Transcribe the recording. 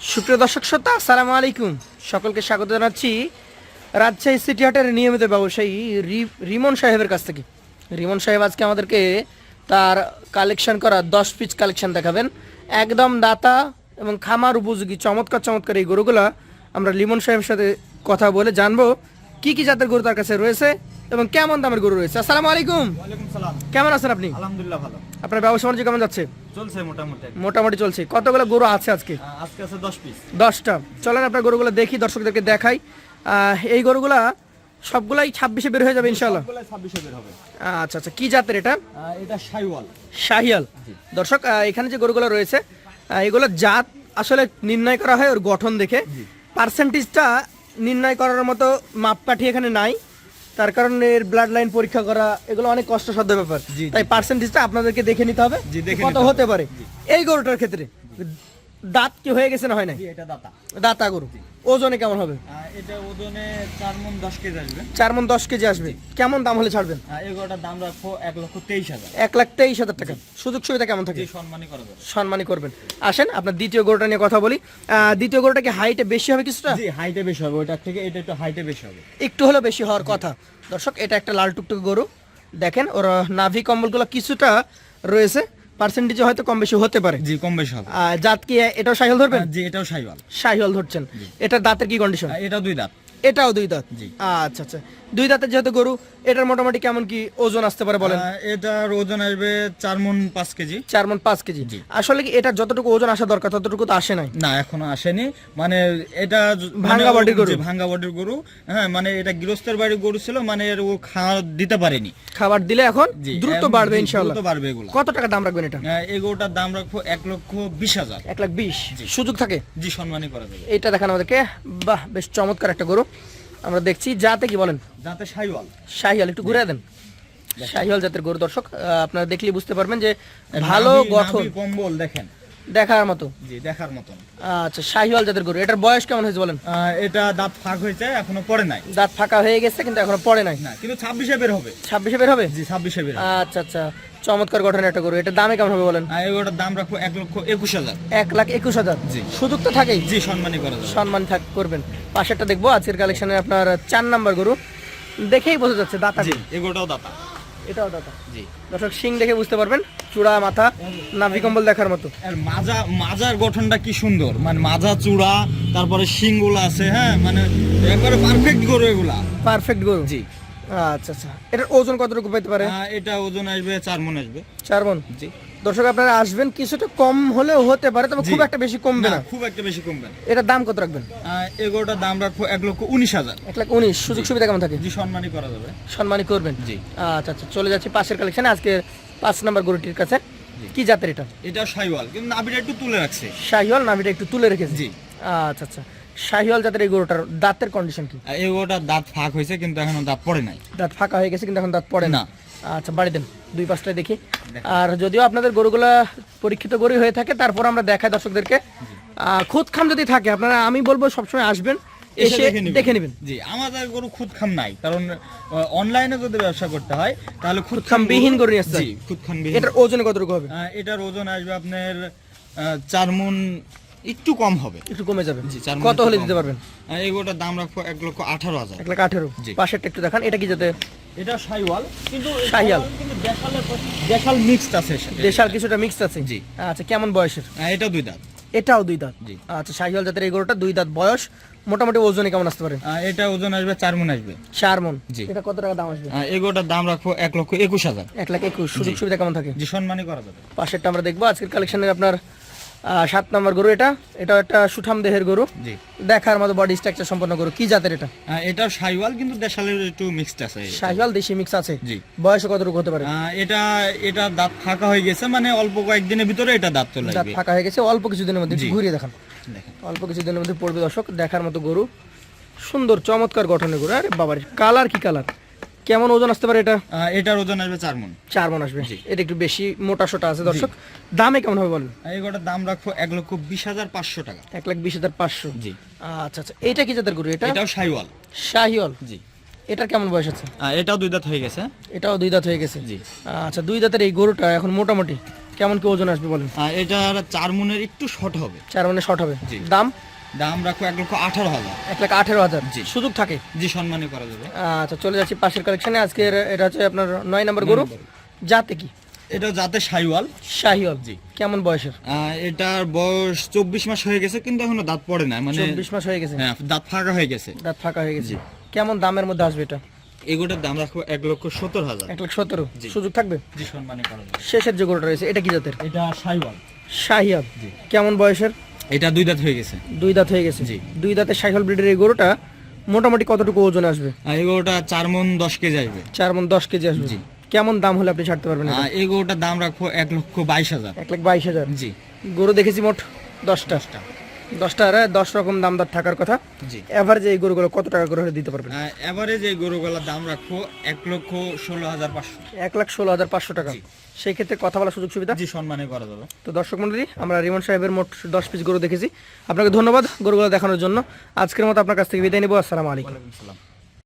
সুপ্রিয় দর্শক শ্রোতা, আসসালামু আলাইকুম। সকলকে স্বাগত জানাচ্ছি রাজশাহী সিটি হাটের নিয়মিত ব্যবসায়ী রিমন সাহেবের কাছ থেকে। রিমন সাহেব আজকে আমাদেরকে তার কালেকশন করা দশ পিস কালেকশন দেখাবেন। একদম দাতা এবং খামার উপযোগী, চমৎকার চমৎকার এই গরুগুলা আমরা লিমন সাহেবের সাথে কথা বলে জানব। কি কি জাতের গরু তার কাছে রয়েছে এবং কেমন দামের গরু রয়েছে? আসসালামু আলাইকুম। কেমন আছেন আপনি? আলহামদুলিল্লাহ ভালো। আপনার ব্যবসা বাণিজ্য কেমন যাচ্ছে? চলছে মোটামুটি মোটামুটি চলছে। কতগুলো গরু আছে আজকে? আজকে আছে দশ পিস। দশটা। চলেন আপনার গরুগুলো দেখি দর্শকদেরকে দেখাই। এই গরুগুলা সবগুলাই ছাব্বিশে বের হয়ে যাবে ইনশাল্লাহ ছাব্বিশে বের হবে। আচ্ছা আচ্ছা। কি জাতের এটা? এটা সাইওয়াল শাহিয়াল দর্শক এখানে যে গরুগুলো রয়েছে এগুলো জাত আসলে নির্ণয় করা হয় ওর গঠন দেখে। পার্সেন্টেজটা নির্ণয় করার মতো মাপকাঠি এখানে নাই। তার কারণে এর ব্লাড লাইন পরীক্ষা করা এগুলো অনেক কষ্টসাধ্য ব্যাপার। তাই পার্সেন্টেজটা আপনাদেরকে দেখে নিতে হবে কত হতে পারে। এই গরুটার ক্ষেত্রে দাঁত কি হয়ে গেছে না হয় না জি, এটা দাতা। দাতা গরু। ওজনে কেমন হবে? এটা ওজনে চার মন দশ কেজি আসবে। চার মন দশ কেজি আসবে। কেমন দাম হলে ছাড়বেন? এগুলোটার দাম রাখব এক লক্ষ তেইশ হাজার। এক লাখ তেইশ হাজার টাকা। সুযোগ সুবিধা কেমন থাকে? সম্মানই করা যাবে। সম্মানই করবেন। আসেন আপনার দ্বিতীয় গরুটা নিয়ে কথা বলি। দ্বিতীয় গরুটা কি হাইটে বেশি হবে কিছুটা? জি হাইটে বেশি হবে। ওইটার থেকে এটা একটু হাইটে বেশি হবে। একটু হলেও বেশি হওয়ার কথা। দর্শক এটা একটা লাল টুকটুক গরু। দেখেন ওর নাভি কম্বলগুলো কিছুটা রয়েছে। পার্সেন্টেজে হয়তো কম বেশি হতে পারে। জি কম বেশি হবে জাত কি এটাও সাইহল ধরবেন? জি এটাও সাইহল সাইহল ধরছেন। এটা দাঁতের কি কন্ডিশন আহ, এটা দুই দাঁত। এটাও দুই দাঁত? জি। আচ্ছা আচ্ছা। দুই দাঁতের যেহেতু গরু এটার মোটামুটি কেমন কি ওজন আসতে পারে বলেন? এটার ওজন আসবে চার মন পাঁচ কেজি। চার মন পাঁচ কেজি। আসলে কি এটা যতটুকু ওজন আসা দরকার ততটুকু তো আসে নাই? না এখনও আসেনি। মানে এটা ভাঙ্গা মানে বডির গরু। ভাঙ্গা বডির গরু। হ্যাঁ মানে এটা গৃহস্থের বাড়ির গরু ছিল মানে এর ও খাওয়া দিতে পারেনি। খাবার দিলে এখন দ্রুত বাড়বে ইনশাআল্লাহ। দ্রুত বাড়বে এগুলো। কত টাকা দাম রাখবেন এটা? এই গরুটার দাম রাখব এক লক্ষ বিশ হাজার। এক লাখ বিশ। সুযোগ থাকে? জি সম্মানই করা যাবে। এইটা দেখান আমাদেরকে। বাহ বেশ চমৎকার একটা গরু। আমরা দেখছি যাতে কি বলেন? যাতে শাহিওয়াল। শাহিওয়াল একটু ঘুরে দেন। শাহিওয়াল জাতের গরু দর্শক আহ, আপনারা দেখলে বুঝতে পারবেন যে ভালো গঠন। কম্বল দেখেন। দেখার মতো? জি দেখার মতন আচ্ছা শাহিওয়াল জাতের গরু এটার বয়স কেমন হয়েছে বলেন? এটা দাঁত ফাঁক হয়েছে এখনও পড়ে নাই। দাঁত ফাঁকা হয়ে গেছে কিন্তু এখনও পড়ে নাই। না কিন্তু ছাব্বিশে বের হবে। ছাব্বিশে বের হবে? জি ছাব্বিশে বের আচ্ছা আচ্ছা চমৎকার গঠনের একটা গরু এটা দামে কেমন হবে বলেন? এই দাম রাখব এক লক্ষ একুশ হাজার। এক লাখ একুশ হাজার? জি। সুযোগ তো থাকেই। জি সম্মানই করা সম্মান থাক করবেন। পাশেরটা দেখব আজকের কালেকশনে আপনার চার নাম্বার গরু। দেখেই বোঝা যাচ্ছে দাতা। এই দাতা। এটাও দাদা। জি। দর্শক শিং দেখে বুঝতে পারবেন চূড়া মাথা নাভি কম্বল দেখার মতো। আর মাজা মাজার গঠনটা কি সুন্দর। মানে মাজা চূড়া তারপরে শিংগুলো আছে হ্যাঁ? মানে একবারে পারফেক্ট গরু এগুলা। পারফেক্ট গরু। জি। আচ্ছা আচ্ছা। এটার ওজন কতটুকু পেতে পারে? এটা ওজন আসবে চার মন আসবে। চার মন? জি। দর্শক আপনারা আসবেন কিছুটা কম হলেও হতে পারে তবে খুব একটা বেশি কমবে না খুব একটা বেশি কমবে না। এটার দাম কত রাখবেন? আহ, এই গরুটার দাম রাখব এক লক্ষ উনিশ হাজার। এক লাখ উনিশ সুযোগ সুবিধা কেমন থাকে? জি সম্মানই করা যাবে। সম্মানই করবেন? জি। আচ্ছা আচ্ছা চলে যাচ্ছি পাশের কালেকশনে আজকে পাঁচ নাম্বার গরুটির কাছে। কি জাতের এটা? এটা সাইওয়াল কিন্তু নাভিটা একটু তুলে রাখছে। শাহিওয়াল নাভিটা একটু তুলে রেখেছে? জি। আচ্ছা আচ্ছা শাহিওয়াল জাতের এই গরুটার দাঁতের কন্ডিশন কি? এই গরুটার দাঁত ফাঁক হয়েছে কিন্তু এখনও দাঁত পড়ে নাই। দাঁত ফাঁকা হয়ে গেছে কিন্তু এখন দাঁত পড়ে না। না। আচ্ছা বাড়ি দেন। দুই পাঁচটায় দেখি। আর যদিও আপনাদের গরুগুলা পরীক্ষিত গরু হয়ে থাকে তারপর আমরা দেখাই দর্শকদেরকে। খুদ খাম যদি থাকে আপনারা আমি বলব সবসময় আসবেন এসে দেখে নেবেন। জি আমাদের গরু খুদ খাম নাই কারণ অনলাইনে যদি ব্যবসা করতে হয় তাহলে খুদ খাম বিহীন গরু নিয়ে আসতে খুদ খাম বিহীন। এটার ওজনে কতটুকু হবে? এটার ওজন আসবে আপনার চার মন একটু কম হবে। একটু কমে যাবে। জি, কত হলে দিতে পারবেন? দাম রাখব এক লক্ষ আঠারো হাজার। এক লাখ আঠেরো। জি। পাশেরটা একটু দেখান এটা কি যাতে এটা সাইওয়াল কিন্তু শাহিওয়াল। কিন্তু দেশালের দেশাল মিক্সড আছে দেশাল কিছুটা মিক্স আছে? জি। আচ্ছা কেমন বয়সের? এটা দুই দাঁত। এটাও দুই দাঁত? জি। আচ্ছা শাহিওয়াল জাতের এই গরুটা দুই দাঁত বয়স। মোটামুটি ওজনে কেমন আসতে পারে? এটা ওজন আসবে চার মন আসবে। চার মন। জি। এটা কত টাকা দাম আসবে? এই গরুটার দাম রাখব এক লক্ষ একুশ হাজার। এক লাখ একুশ। সুযোগ সুবিধা কেমন থাকে? জি সম্মানই করা যাবে। পাশেরটা আমরা দেখব। আজকের কালেকশনের আপনার সাত নম্বর গরু এটা। এটা একটা সুঠাম দেহের গরু। দেখার মতো বডি স্ট্রাকচার সম্পন্ন গরু। কি জাতের এটা? আহ, এটাও সাইওয়াল কিন্তু দেশালের একটু মিক্সড আছে শাহিওয়াল দেশি মিক্স আছে। জি। বয়স কতটুকু হতে পারে? এটা এটা দাঁত ফাঁকা হয়ে গেছে মানে অল্প কয়েকদিনের ভিতরে এটা দাঁত চলে দাঁত ফাঁকা হয়ে গেছে অল্প কিছুদিনের মধ্যে ঘুরিয়ে দেখান। দেখেন। অল্প কিছুদিনের মধ্যে পড়বে দর্শক দেখার মতো গরু। সুন্দর চমৎকার গঠনের গরু। আরে বাবার কালার কি কালার? কেমন ওজন আসতে পারে এটা? এটার ওজন আসবে চার মন। চার মন আসবে। এটা একটু বেশি মোটা সোটা আছে দর্শক। দামে কেমন হবে বলেন? এই গরুটার দাম রাখব এক লক্ষ বিশ হাজার পাঁচশো টাকা। এক লাখ বিশ হাজার পাঁচশো। জি। আচ্ছা আচ্ছা। এটা কি জাতের গরু? এটা? এটাও সাইওয়াল শাহিওল জি। এটার কেমন বয়স আছে? এটাও দুই দাঁত হয়ে গেছে। এটাও দুই দাঁত হয়ে গেছে। জি। আচ্ছা দুই দাঁতের এই গরুটা এখন মোটামুটি কেমন কি ওজন আসবে বলেন? এটার চার মনের একটু শর্ট হবে। চার মানে শর্ট হবে। জি। দাম? দাম রাখো এক লক্ষ আঠারো হাজার। এক লাখ আঠেরো হাজার? জি। সুযোগ থাকে? জি সম্মানী করা যাবে। আচ্ছা চলে যাচ্ছি পাশের কালেকশনে আজকের এটা হচ্ছে আপনার নয় নম্বর গরু। যাতে কি? এটা যাতে সাইওয়াল শাহিওল জি। কেমন বয়সের? এটার বয়স চব্বিশ মাস হয়ে গেছে কিন্তু এখনও দাঁত পড়ে না। মানে চব্বিশ মাস হয়ে গেছে? হ্যাঁ দাঁত ফাঁকা হয়ে গেছে। দাঁত ফাঁকা হয়ে গেছে। কেমন দামের মধ্যে আসবে এটা? এগুলোর দাম রাখব এক লক্ষ সত্তর হাজার। এক লাখ সতেরো সুযোগ থাকবে? জি সম্মানী করা শেষের যে গরুটা রয়েছে এটা কি জাতের? এটা সাইওয়াল শাহিয়াল জি। কেমন বয়সের? এটা দুই দাঁত হয়ে গেছে। দুই দাঁত হয়ে গেছে। জি। দুই দাঁতের সাইকেল ব্রিডের এই গরুটা মোটামুটি কতটুকু ওজন আসবে? এই গরুটা চার মন দশ কেজি আসবে। চার মন দশ কেজি আসবে। জি। কেমন দাম হলে আপনি ছাড়তে পারবেন এই গরুটার দাম রাখব এক লক্ষ বাইশ হাজার। এক লাখ বাইশ হাজার। জি। গরু দেখেছি মোট দশটা। দশটা আর দশ রকম দাম দর থাকার কথা। জি। এভারেজে এই গরুগুলো কত টাকা করে দিতে পারবেন? এভারেজ এই গরুগুলোর দাম রাখব এক লক্ষ ষোলো হাজার পাঁচশো। এক লাখ ষোলো হাজার পাঁচশো টাকা। সেই ক্ষেত্রে কথা বলার সুযোগ সুবিধা? জি সম্মানে করা যাবে। তো দর্শক মন্ডলী আমরা রিমন সাহেবের মোট দশ পিস গরু দেখেছি। আপনাকে ধন্যবাদ গরুগুলো দেখানোর জন্য। আজকের মতো আপনার কাছ থেকে বিদায় নিব। আসসালামু আলাইকুম।